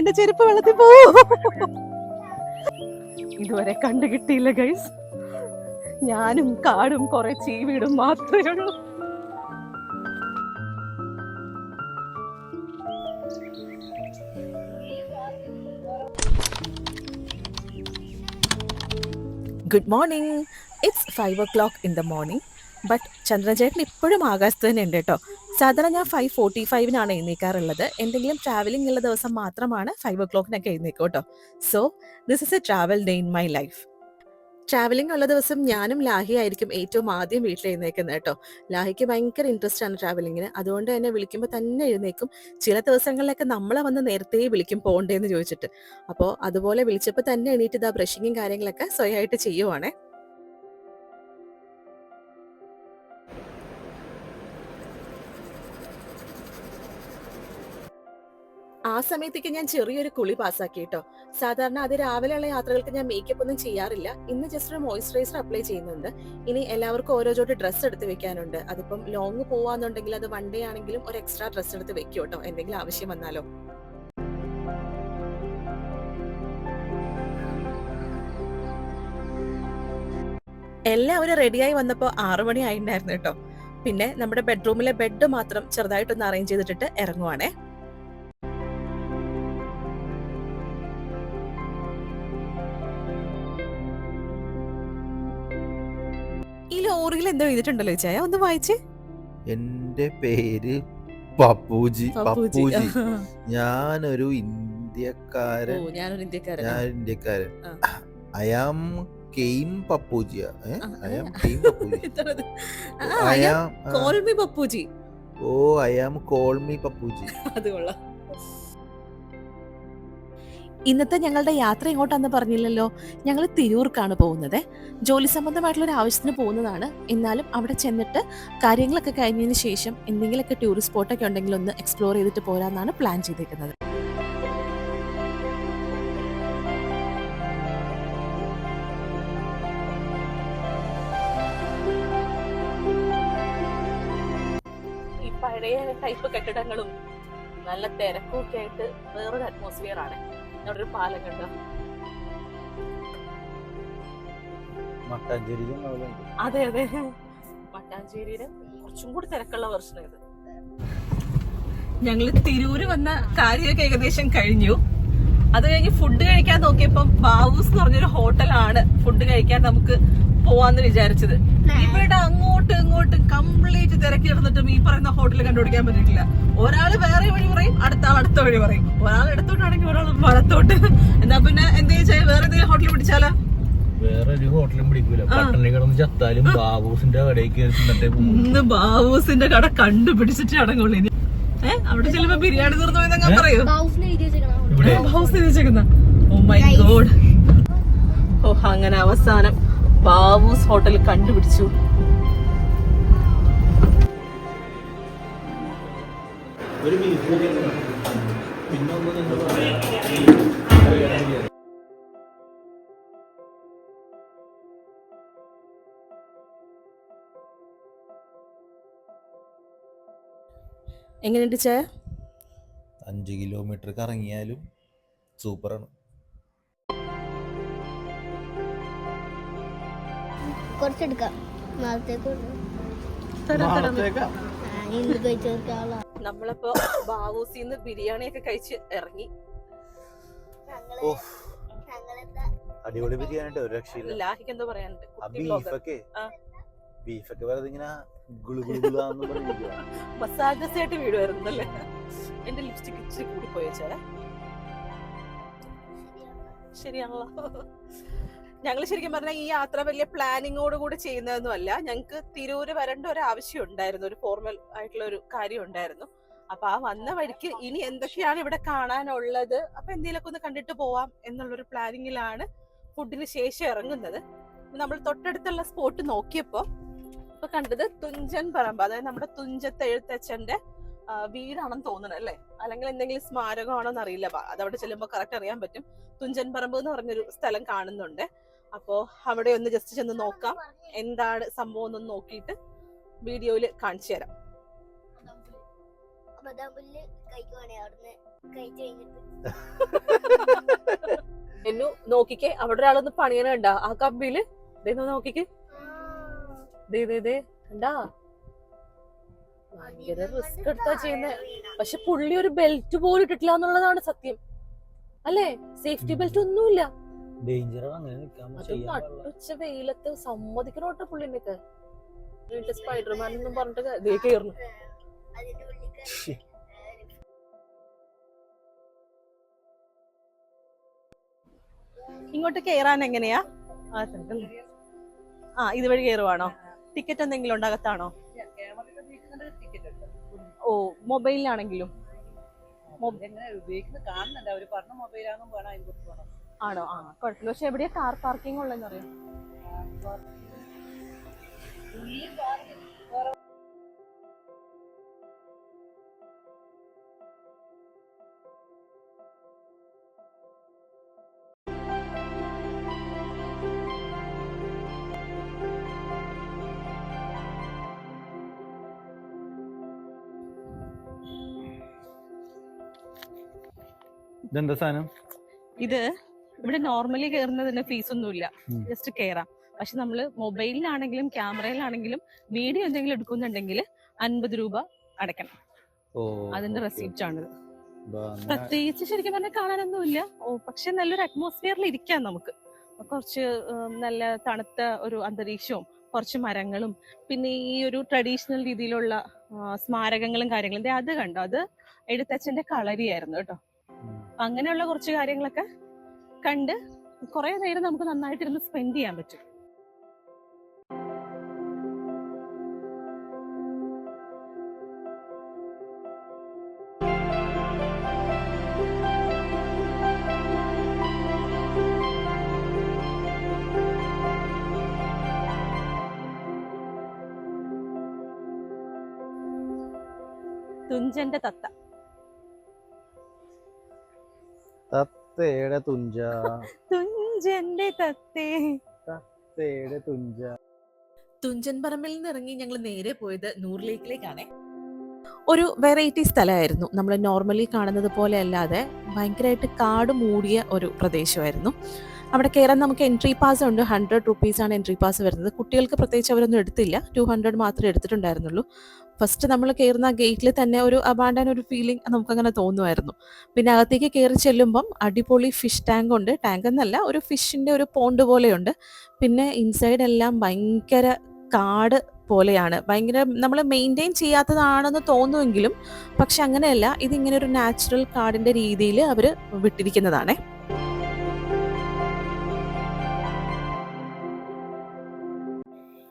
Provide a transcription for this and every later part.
എന്റെ ചെരുപ്പ് വെള്ളത്തിൽ പോവും ഇതുവരെ കണ്ടു കിട്ടിയില്ല ഗൈസ് ഞാനും കാടും കുറെ ചീവീടും മാത്രമേ ഉള്ളൂ. Good morning it's five o'clock in the morning but ചന്ദ്രചേട്ടൻ ഇപ്പോഴും ആകാശത്ത് തന്നെ ഉണ്ട് കേട്ടോ. സാധാരണ ഞാൻ ഫൈവ് ഫോർട്ടി ഫൈവിനാണ് എഴുന്നേക്കാറുള്ളത്. എന്തെങ്കിലും ട്രാവലിംഗ് ഉള്ള ദിവസം മാത്രമാണ് ഫൈവ് ഒ ക്ലോക്കിനൊക്കെ എഴുന്നേക്കും കേട്ടോ so this is a travel day in my life travelling ഉള്ള ദിവസം ഞാനും ലാഹി ആയിരിക്കും ഏറ്റവും ആദ്യം വീട്ടിൽ എഴുന്നേക്കുന്നത് കേട്ടോ ലാഹിക്ക് ഭയങ്കര ഇൻട്രസ്റ്റ് ആണ് ട്രാവലിങ്ങിന് അതുകൊണ്ട് തന്നെ വിളിക്കുമ്പോൾ തന്നെ എഴുന്നേക്കും. ചില ദിവസങ്ങളിലൊക്കെ നമ്മളെ വന്ന് നേരത്തെ വിളിക്കും പോകണ്ടേന്ന് ചോദിച്ചിട്ട്. അപ്പോൾ അതുപോലെ വിളിച്ചപ്പോൾ തന്നെ എണീറ്റ് ഇതാ ബ്രഷിങ്ങും കാര്യങ്ങളൊക്കെ സ്വയമായിട്ട് ചെയ്യുവാണേ. ആ സമയത്തേക്ക് ഞാൻ ചെറിയൊരു കുളി പാസ്സാക്കി കേട്ടോ സാധാരണ അത് രാവിലെയുള്ള യാത്രകൾക്ക് ഞാൻ മേക്കപ്പ് ഒന്നും ചെയ്യാറില്ല. ഇന്ന് ജസ്റ്റ് ഒരു മോയ്സ്ചറൈസർ അപ്ലൈ ചെയ്യുന്നുണ്ട്. ഇനി എല്ലാവർക്കും ഓരോ ജോട്ട് ഡ്രസ്സ് എടുത്ത് വെക്കാനുണ്ട്. അതിപ്പം ലോങ് പോവാന്നുണ്ടെങ്കിൽ അത് വൺ ഡേ ആണെങ്കിലും ഒരു എക്സ്ട്രാ ഡ്രസ്സ് എടുത്ത് വെക്കും കേട്ടോ എന്തെങ്കിലും ആവശ്യം വന്നാലോ. എല്ലാവരും റെഡിയായി വന്നപ്പോൾ ആറു മണി ആയിട്ടുണ്ടായിരുന്നു കേട്ടോ പിന്നെ നമ്മുടെ ബെഡ്റൂമിലെ ബെഡ് മാത്രം ചെറുതായിട്ടൊന്ന് അറേഞ്ച് ചെയ്തിട്ടിട്ട് ഇറങ്ങുവാണേ. ഈ ലോറിയിൽ എന്തോ എഴുതിയിട്ടുണ്ടല്ലോ ചായ ഒന്ന് വായിച്ച്. എന്റെ പേര് പപ്പൂജി. പപ്പൂജി. ഞാനൊരു ഇന്ത്യക്കാരൻ. ഞാനൊരു ഇന്ത്യക്കാരൻ ഞാൻ ഇന്ത്യക്കാരൻ. I am came പപ്പൂജിയ. I am. Came Pappuji. I am call me Pappuji. Oh I am call me Pappuji. അത് കൊള്ളാം. ഇന്നത്തെ ഞങ്ങളുടെ യാത്ര എങ്ങോട്ടാന്ന് പറഞ്ഞില്ലല്ലോ. ഞങ്ങൾ തിരൂർക്കാണ് പോകുന്നത്. ജോലി സംബന്ധമായിട്ടുള്ള ഒരു ആവശ്യത്തിന് പോകുന്നതാണ്. എന്നാലും അവിടെ ചെന്നിട്ട് കാര്യങ്ങളൊക്കെ കഴിഞ്ഞതിന് ശേഷം എന്തെങ്കിലുമൊക്കെ ടൂറിസ്റ്റ് സ്പോട്ടൊക്കെ ഉണ്ടെങ്കിൽ ഒന്ന് എക്സ്പ്ലോർ ചെയ്തിട്ട് പോരാന്നാണ് പ്ലാൻ ചെയ്തിരിക്കുന്നത്. പഴയ ടൈപ്പ് കെട്ടിടങ്ങളും നല്ല തിരക്കൊക്കെ ആയിട്ട് വേറൊരു അറ്റ്മോസ്ഫിയർ ആണ്. അവിടെ ഒരു പാലം കണ്ടോ. മട്ടാഞ്ചേരി അതെ അതെ. മട്ടാഞ്ചേരിയുടെ കുറച്ചും കൂടി തിരക്കുള്ള വർഷം ഇത്. ഞങ്ങൾ തിരൂര് വന്ന കാര്യമൊക്കെ ഏകദേശം കഴിഞ്ഞു. അത് കഴിഞ്ഞ് ഫുഡ് കഴിക്കാൻ നോക്കിയപ്പം ബാവൂസ് എന്ന് പറഞ്ഞൊരു ഹോട്ടലാണ് ഫുഡ് കഴിക്കാൻ നമുക്ക് പോവാന്ന് വിചാരിച്ചത്. ഇവിടെ അങ്ങോട്ടും ഇങ്ങോട്ടും കംപ്ലീറ്റ് തിരക്കി നടന്നിട്ടും ഈ പറയുന്ന ഹോട്ടൽ കണ്ടുപിടിക്കാൻ പറ്റിയിട്ടില്ല. ഒരാൾ വേറെ വഴി പറയും അടുത്ത ആൾ അടുത്ത വഴി പറയും. ഒരാൾ ഇടത്തോട്ടാണെങ്കിൽ ഒരാൾ വലത്തോട്ട്. എന്നാ പിന്നെ എന്ത് ചെയ്യാ വേറെ എന്തെങ്കിലും ഹോട്ടൽ പിടിച്ചാലോ? വേറെ ഒരു ഹോട്ടലും പിടിക്കൂല. പട്ടണി കിടന്ന് ചത്താലും ബാബൂസിന്റെ കടയിൽ കയറി ഇന്ന് ബാബൂസിന്റെ കട കണ്ടുപിടിച്ചിട്ട് അടങ്ങുള്ളൂ ഇനി. അവിടെ ചെല്ലുമ്പോ ബിരിയാണി തീർന്നു പോയെന്നങ്ങ് പറയൂ. വെച്ചേക്കുന്ന. ഓ മൈ ഗോഡ് ഓ അങ്ങനെ അവസാനം. ബാബൂസ് ഹോട്ടൽ കണ്ടുപിടിച്ചു. ഒരു എങ്ങനെയുണ്ട് ചേ? അഞ്ച് കിലോമീറ്റർ കറങ്ങിയാലും സൂപ്പറാണ് കുറച്ചെടുക്കാം. നാളത്തേക്ക്? നാളത്തേക്കാ? ഇന്ന് കഴിച്ചവർക്കാളാ നമ്മളിപ്പോ ബാവൂസിന്ന് ബിരിയാണി ഒക്കെ കഴിച്ച് ഇറങ്ങി. അടിപൊളി ബിരിയാണി ഒരു രക്ഷയില്ല. ലാഹിക്ക് എന്തോ പറയാനുണ്ട്. ആ കുട്ടി ബ്ലോഗർ ബീഫൊക്കെ? ആ. ബീഫൊക്കെ വെറുതെ ഇങ്ങനെ. മസാജസ് ആയിട്ട് അല്ലേ എന്റെ ലിപ്സ്റ്റിക് ഇച്ചിരി കൂടി പോയച്ചേ ശരിയാണല്ലോ. ഞങ്ങൾ ശരിക്കും പറഞ്ഞാൽ ഈ യാത്ര വലിയ പ്ലാനിങ്ങോട് കൂടി ചെയ്യുന്നതൊന്നും അല്ല. ഞങ്ങൾക്ക് തിരൂര് വരേണ്ട ഒരു ആവശ്യം ഉണ്ടായിരുന്നു. ഒരു ഫോർമൽ ആയിട്ടുള്ള ഒരു കാര്യം ഉണ്ടായിരുന്നു. അപ്പൊ ആ വന്ന വഴിക്ക് ഇനി എന്തൊക്കെയാണ് ഇവിടെ കാണാനുള്ളത്? അപ്പൊ എന്തെങ്കിലുമൊക്കെ ഒന്ന് കണ്ടിട്ട് പോവാം എന്നുള്ളൊരു പ്ലാനിങ്ങിലാണ് ഫുഡിന് ശേഷം ഇറങ്ങുന്നത്. നമ്മൾ തൊട്ടടുത്തുള്ള സ്പോട്ട് നോക്കിയപ്പോ ഇപ്പൊ കണ്ടത് തുഞ്ചൻ പറമ്പ്. അതായത് നമ്മുടെ തുഞ്ചത്ത് എഴുത്തച്ഛന്റെ വീടാണെന്ന് തോന്നുന്നത് അല്ലേ? അല്ലെങ്കിൽ എന്തെങ്കിലും സ്മാരകമാണോ എന്ന് അറിയില്ല. ബ- അതവിടെ ചെല്ലുമ്പോൾ കറക്റ്റ് അറിയാൻ പറ്റും. തുഞ്ചൻ പറമ്പ് എന്ന് പറഞ്ഞൊരു സ്ഥലം കാണുന്നുണ്ട്. അപ്പോ അവിടെ ഒന്ന് ജസ്റ്റ് ചെന്ന് നോക്കാം. എന്താണ് സംഭവം എന്നൊന്ന് നോക്കിയിട്ട് വീഡിയോയിൽ കാണിച്ചു തരാം. എന്നു നോക്കിക്കേ അവിടെ ഒരാളൊന്ന് പണിയണ കണ്ടാ. ആ കമ്പിയിൽ. നോക്കിക്കേ. കണ്ടാ? ഭയങ്കര റിസ്ക് എടുത്താ ചെയ്യുന്നേ. പക്ഷെ പുള്ളി ഒരു ബെൽറ്റ് പോലും ഇട്ടിട്ടില്ല എന്നുള്ളതാണ് സത്യം. അല്ലേ? സേഫ്റ്റി ബെൽറ്റ് ഒന്നുമില്ല. ഡേഞ്ചർ അങ്ങനെ നിൽക്കാൻ. നട്ടുച്ച വെയിലത്ത് സമ്മതിക്കണോട്ടെ പുള്ളിനൊക്കെ സ്പൈഡർമാൻ എന്നും പറഞ്ഞിട്ട് ദേ കയറുന്നു ഇങ്ങോട്ട് കയറാൻ എങ്ങനെയാ? ആ ഇതുവഴി കയറുവാണോ ടിക്കറ്റ് എന്തെങ്കിലും ഉണ്ടാകത്താണോ? ഓ മൊബൈലിലാണെങ്കിലും ഉപയോഗിക്കുന്നത്? കാണുന്നുണ്ട്. അവർ പറഞ്ഞ മൊബൈലാണെന്നും വേണം? അതിന് കൊടുത്ത് വേണം ആണോ? ആ കുഴപ്പമില്ല പക്ഷെ എവിടെയാ കാർ പാർക്കിംഗ് ഉള്ളതെന്ന് അറിയാം? ഇതെന്താ സാധനം? ഇത് ഇവിടെ നോർമലി കയറുന്നതിന് ഫീസ് ഒന്നുമില്ല. ജസ്റ്റ് കയറാം പക്ഷെ നമ്മൾ മൊബൈലിലാണെങ്കിലും ക്യാമറയിലാണെങ്കിലും വീഡിയോ എന്തെങ്കിലും എടുക്കുന്നുണ്ടെങ്കിൽ അൻപത് രൂപ അടയ്ക്കണം. അതിന്റെ റെസിപ്റ്റ് ആണിത്. പ്രത്യേകിച്ച് ശരിക്കും പറഞ്ഞാൽ കാണാനൊന്നുമില്ല. ഓ പക്ഷെ നല്ലൊരു അറ്റ്മോസ്ഫിയറിൽ ഇരിക്കാം നമുക്ക്. കുറച്ച് നല്ല തണുത്ത ഒരു അന്തരീക്ഷവും കുറച്ച് മരങ്ങളും പിന്നെ ഈ ഒരു ട്രഡീഷണൽ രീതിയിലുള്ള സ്മാരകങ്ങളും കാര്യങ്ങളും. അത് കണ്ടോ? അത് എഴുത്തച്ഛന്റെ കളരിയായിരുന്നു കേട്ടോ. അങ്ങനെയുള്ള കുറച്ച് കാര്യങ്ങളൊക്കെ കണ്ട് കുറേ നേരം നമുക്ക് നന്നായിട്ടിരുന്ന് സ്പെൻഡ് ചെയ്യാൻ പറ്റും. തുഞ്ചന്റെ തത്ത. തേടെ തുഞ്ച. തുഞ്ചന്റെ തത്തേ. തത്തേടെ തുഞ്ച. തുഞ്ചൻ പറമ്പിൽ നിന്ന് ഇറങ്ങി ഞങ്ങൾ നേരെ പോയത് നൂർ ലേക്കിലേക്കാണ് ഒരു വെറൈറ്റി സ്ഥലമായിരുന്നു. നമ്മൾ നോർമലി കാണുന്നത് പോലെ അല്ലാതെ ഭയങ്കരമായിട്ട് കാട് മൂടിയ ഒരു പ്രദേശമായിരുന്നു. അവിടെ കയറാൻ നമുക്ക് എൻട്രി പാസ് ഉണ്ട്. ഹൺഡ്രഡ് റുപ്പീസാണ് എൻട്രി പാസ് വരുന്നത്. കുട്ടികൾക്ക് പ്രത്യേകിച്ച് അവരൊന്നും എടുത്തില്ല. ടു ഹൺഡ്രഡ് മാത്രമേ എടുത്തിട്ടുണ്ടായിരുന്നുള്ളൂ. ഫസ്റ്റ് നമ്മൾ കയറുന്ന ഗേറ്റിൽ തന്നെ ഒരു അബാൻഡൻ ഒരു ഫീലിംഗ് നമുക്കങ്ങനെ തോന്നുമായിരുന്നു. പിന്നെ അകത്തേക്ക് കയറി ചെല്ലുമ്പം അടിപൊളി ഫിഷ് ടാങ്ക് ഉണ്ട്. ടാങ്ക് എന്നല്ല ഒരു ഫിഷിന്റെ ഒരു പോണ്ട് പോലെയുണ്ട്. പിന്നെ ഇൻസൈഡ് എല്ലാം ഭയങ്കര കാട് പോലെയാണ്. ഭയങ്കര നമ്മൾ മെയിന്റെയിൻ ചെയ്യാത്തതാണെന്ന് തോന്നുമെങ്കിലും പക്ഷെ അങ്ങനെയല്ല ഇതിങ്ങനെ ഒരു നാച്ചുറൽ കാടിന്റെ രീതിയിൽ അവർ വിട്ടിരിക്കുന്നതാണേ.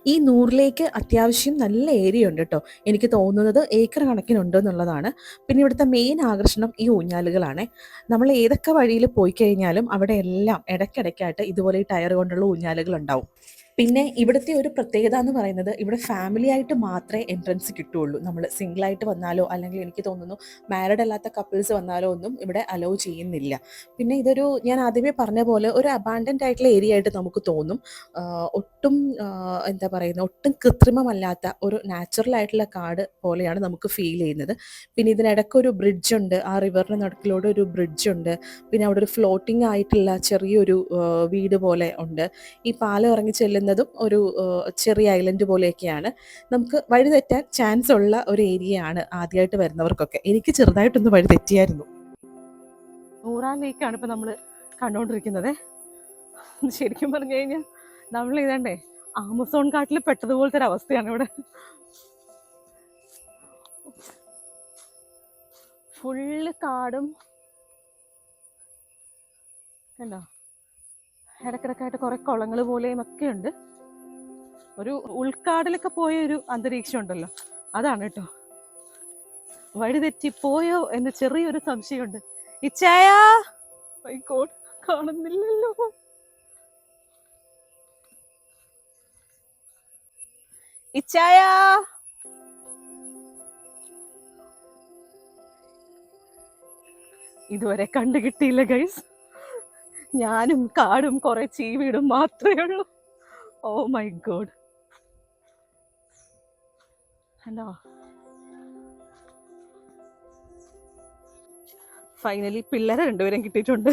ഈ നൂറിലേക്ക് അത്യാവശ്യം നല്ല ഏരിയ ഉണ്ട് കേട്ടോ. എനിക്ക് തോന്നുന്നത് ഏക്കർ കണക്കിനുണ്ട് എന്നുള്ളതാണ്. പിന്നെ ഇവിടുത്തെ മെയിൻ ആകർഷണം ഈ ഊഞ്ഞാലുകളാണ്. നമ്മൾ ഏതൊക്കെ വഴിയിൽ പോയി കഴിഞ്ഞാലും അവിടെ എല്ലാം ഇടയ്ക്കിടയ്ക്കായിട്ട് ഇതുപോലെ ടയർ കൊണ്ടുള്ള ഊഞ്ഞാലുകൾ ഉണ്ടാവും. പിന്നെ ഇവിടുത്തെ ഒരു പ്രത്യേകത എന്ന് പറയുന്നത് ഇവിടെ ഫാമിലി ആയിട്ട് മാത്രമേ എൻട്രൻസ് കിട്ടുള്ളൂ നമ്മൾ സിംഗിൾ ആയിട്ട് വന്നാലോ അല്ലെങ്കിൽ എനിക്ക് തോന്നുന്നു മാരിഡ് അല്ലാത്ത കപ്പിൾസ് വന്നാലോ ഒന്നും ഇവിടെ അലോ ചെയ്യുന്നില്ല. പിന്നെ ഇതൊരു ഞാൻ ആദ്യമേ പറഞ്ഞ പോലെ ഒരു അബാൻഡന്റ് ആയിട്ടുള്ള ഏരിയ ആയിട്ട് നമുക്ക് തോന്നും. ഒട്ടും എന്താ പറയുന്നത് ഒട്ടും കൃത്രിമമല്ലാത്ത ഒരു നാച്ചുറൽ ആയിട്ടുള്ള കാട് പോലെയാണ് നമുക്ക് ഫീൽ ചെയ്യുന്നത്. പിന്നെ ഇതിനിടയ്ക്ക് ഒരു ബ്രിഡ്ജ് ഉണ്ട്. ആ റിവറിന് നടുക്കിലൂടെ ഒരു ബ്രിഡ്ജ് ഉണ്ട്. പിന്നെ അവിടെ ഒരു ഫ്ലോട്ടിംഗ് ആയിട്ടുള്ള ചെറിയൊരു വീട് പോലെ ഉണ്ട്. ഈ പാലം ഇറങ്ങി ചെല്ലുന്നതും ഒരു ചെറിയ ഐലൻഡ് പോലെയൊക്കെയാണ്. നമുക്ക് വഴി തെറ്റാൻ ചാൻസ് ഉള്ള ഒരു ഏരിയ ആണ് ആദ്യമായിട്ട് വരുന്നവർക്കൊക്കെ. എനിക്ക് ചെറുതായിട്ടൊന്ന് വഴി തെറ്റിയായിരുന്നു നൂറാം ലേക്കാണ് ഇപ്പൊ നമ്മൾ കണ്ടുകൊണ്ടിരിക്കുന്നത് ശരിക്കും പറഞ്ഞു കഴിഞ്ഞാൽ നമ്മൾ ഇതണ്ടേ ആമസോൺ കാട്ടിൽ പെട്ടതുപോലത്തെ ഒരു അവസ്ഥയാണ് ഇവിടെ. ഫുള്ള് കാടും. കണ്ടോ? ഇടക്കിടക്കായിട്ട് കുറേ കുളങ്ങൾ പോലെയും ഒക്കെ ഉണ്ട്. ഒരു ഉൾക്കാടിലൊക്കെ പോയ ഒരു അന്തരീക്ഷം ഉണ്ടല്ലോ. അതാണ് കേട്ടോ വഴി തെറ്റിപ്പോയോ എന്ന് ചെറിയൊരു സംശയമുണ്ട്. ഇച്ചായ? കാണുന്നില്ലല്ലോ. ഇച്ചായ? ഇതുവരെ കണ്ടു കിട്ടിയില്ല ഗൈസ് ഞാനും കാടും കുറെ ചീവീടും മാത്രമേ ഉള്ളൂ. Oh my god hello finally പിള്ളേരെ രണ്ടുപേരും കിട്ടിയിട്ടുണ്ട്.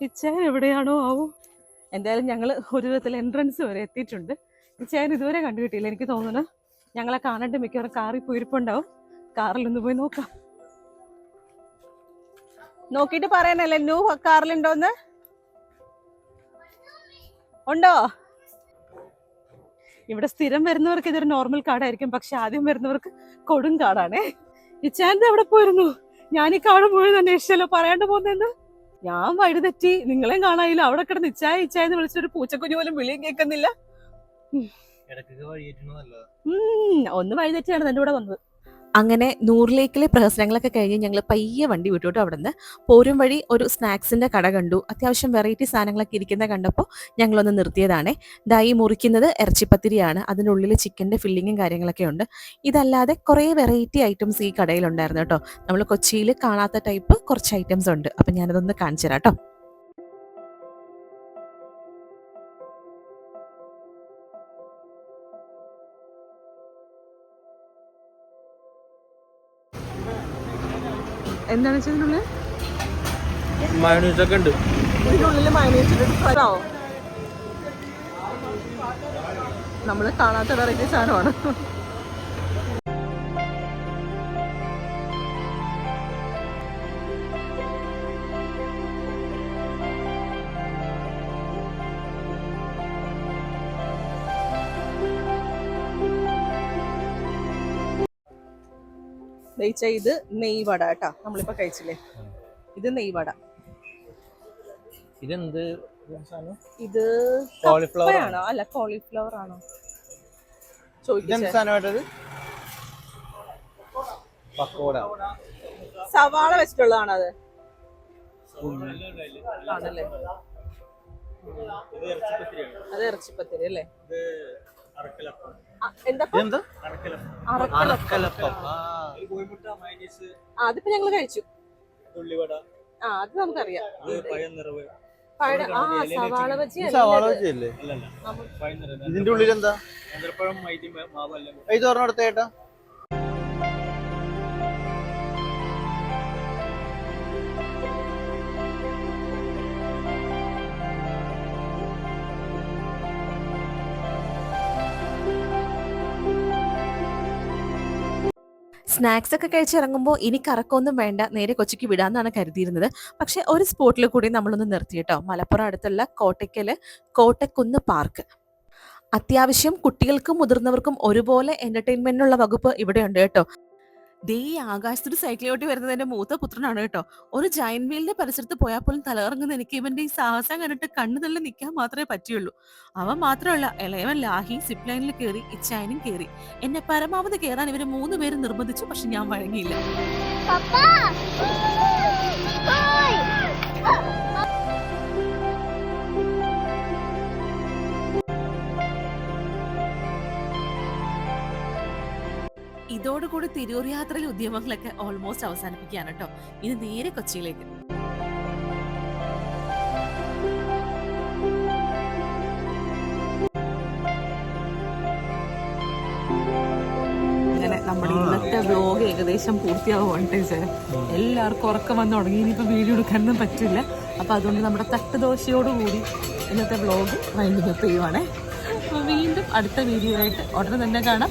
ഇച്ചാൻ എവിടെയാണോ ആവോ? എന്തായാലും ഞങ്ങൾ ഒരു വിധത്തിൽ എൻട്രൻസ് വരെ എത്തിയിട്ടുണ്ട്. ഇച്ചാൻ ഇതുവരെ കണ്ടു കിട്ടിയില്ല എനിക്ക് തോന്നുന്നു. ഞങ്ങളെ കാണാണ്ട് മിക്കവാറും കാറിൽ പോയിരിപ്പുണ്ടാവും. കാറിൽ ഒന്ന് പോയി നോക്കാം. നോക്കിയിട്ട് പറയാനല്ലേ ന്യൂ കാറിലുണ്ടോന്ന്? ഉണ്ടോ? ഇവിടെ സ്ഥിരം വരുന്നവർക്ക് ഇതൊരു നോർമൽ കാടായിരിക്കും പക്ഷെ ആദ്യം വരുന്നവർക്ക് കൊടും കാടാണേ. ഇച്ചാന്റെ അവിടെ പോയിരുന്നു? ഞാൻ ഈ കാട് മുഴുവൻ അന്വേഷിച്ചല്ലോ പറയാണ്ട് പോകുന്നെന്ന് ഞാൻ വഴി തെറ്റി നിങ്ങളെയും കാണാനില്ല അവിടെ കിടന്ന് ഇച്ചായ ഇച്ചായ എന്ന് വിളിച്ചൊരു പൂച്ചക്കുഞ്ഞു പോലും വിളിയും കേൾക്കുന്നില്ല. ഒന്ന് വഴി തെറ്റിയാണ് എന്റെ കൂടെ വന്നത്. അങ്ങനെ നൂറിലേക്കിലെ പ്രഹസനങ്ങളൊക്കെ കഴിഞ്ഞ് ഞങ്ങൾ പയ്യെ വണ്ടി വിട്ടു അവിടെ നിന്ന് പോരും വഴി ഒരു സ്നാക്സിന്റെ കട കണ്ടു. അത്യാവശ്യം വെറൈറ്റി സാധനങ്ങളൊക്കെ ഇരിക്കുന്ന കണ്ടപ്പോൾ ഞങ്ങളൊന്ന് നിർത്തിയതാണേ. ഡായി മുറിക്കുന്നത് ഇറച്ചിപ്പത്തിരിയാണ്. അതിന്റെ ഉള്ളിൽ ചിക്കന്റെ ഫില്ലിങ്ങും കാര്യങ്ങളൊക്കെ ഉണ്ട്. ഇതല്ലാതെ കുറേ വെറൈറ്റി ഐറ്റംസ് ഈ കടയിലുണ്ടായിരുന്നു കേട്ടോ. നമ്മൾ കൊച്ചിയിൽ കാണാത്ത ടൈപ്പ് കുറച്ച് ഐറ്റംസ് ഉണ്ട്. അപ്പം ഞാനതൊന്ന് കാണിച്ചു തരാം കേട്ടോ. എന്താണ് വെച്ചതിനുള്ളിൽ മയണീസ് ഒക്കെ ഉണ്ട്. ഇതിനുള്ളിൽ നമ്മൾ കാണാത്ത വെറൈറ്റി സാധനമാണ്. ദയിച്ച ഇത് നെയ് നെയ്വട കേട്ടാ. നമ്മളിപ്പോ കഴിച്ചില്ലേ? ഇത് നെയ്വട. ഇതെന്ത് സാധനം? ഇത് കോളിഫ്ലവർ ആണോ? അല്ല കോളിഫ്ലവർ ആണോ? ഇതെന്ത് സാധനമായിട്ടത് പക്കോട. സവാള വെച്ചിട്ടുള്ളതാണ് അത്? ആണല്ലേ? അത് ഇറച്ചിപ്പത്തിരി അല്ലേ? അതിപ്പോ ഞങ്ങൾ കഴിച്ചു. ആ അത് നമുക്കറിയാം. സവാള ബജി സവാള ഇതിന്റെ ഉള്ളിൽ എന്താ നേന്ത്രപ്പഴം മൈദി മാവെല്ലാം ഇത് പറഞ്ഞ അടുത്ത സ്നാക്സ് ഒക്കെ കഴിച്ചിറങ്ങുമ്പോൾ ഇനി കറക്കൊന്നും വേണ്ട നേരെ കൊച്ചിക്ക് വിടാന്നാണ് കരുതിയിരുന്നത്. പക്ഷെ ഒരു സ്പോട്ടിൽ കൂടി നമ്മളൊന്ന് നിർത്തി കേട്ടോ. മലപ്പുറം അടുത്തുള്ള കോട്ടയ്ക്കൽ കോട്ടക്കുന്ന് പാർക്ക്. അത്യാവശ്യം കുട്ടികൾക്കും മുതിർന്നവർക്കും ഒരുപോലെ എന്റർടൈൻമെന്റിനുള്ള വകുപ്പ് ഇവിടെ ഉണ്ട് കേട്ടോ. ദേ ഈ ആകാശത്തൊരു സൈക്കിളോട്ടി വരുന്നത് എന്റെ മൂത്ത പുത്രനാണ് കേട്ടോ ഒരു ജയൻ വീലിന്റെ പരിസരത്ത് പോയാൽ പോലും തലകറങ്ങുന്ന എനിക്ക് ഇവന്റെ ഈ സാഹസം കണ്ടിട്ട് കണ്ണു തള്ളി നിൽക്കാൻ മാത്രമേ പറ്റിയുള്ളൂ അവൻ മാത്രമല്ല ഇളയവൻ ലാഹി സിപ്പ് ലൈനിൽ കയറി ഇച്ചായനും കയറി എന്നെ പരമാവധി കയറാൻ ഇവർ മൂന്ന് പേര് നിർബന്ധിച്ചു പക്ഷെ ഞാൻ വഴങ്ങിയില്ല ഇതോടുകൂടി തിരൂർ യാത്രയിലെ ഉദ്യമങ്ങളൊക്കെ ഓൾമോസ്റ്റ് അവസാനിപ്പിക്കുകയാണ് കേട്ടോ ഇത് നേരെ കൊച്ചിയിലേക്ക്. അങ്ങനെ നമ്മുടെ ഇന്നത്തെ വ്ലോഗ് ഏകദേശം പൂർത്തിയാവുകയാണ് ടീച്ചർ എല്ലാവർക്കും ഉറക്കം വന്നു തുടങ്ങി. ഇനിയിപ്പോൾ വീഡിയോ എടുക്കാനൊന്നും പറ്റില്ല. അപ്പോൾ അതുകൊണ്ട് നമ്മുടെ തട്ടുദോശയോടുകൂടി ഇന്നത്തെ വ്ലോഗ് വൈൻഡ് അപ്പ് ചെയ്യുവാണേ. അപ്പോൾ വീണ്ടും അടുത്ത വീഡിയോ ആയിട്ട് ഉടനെ തന്നെ കാണാം.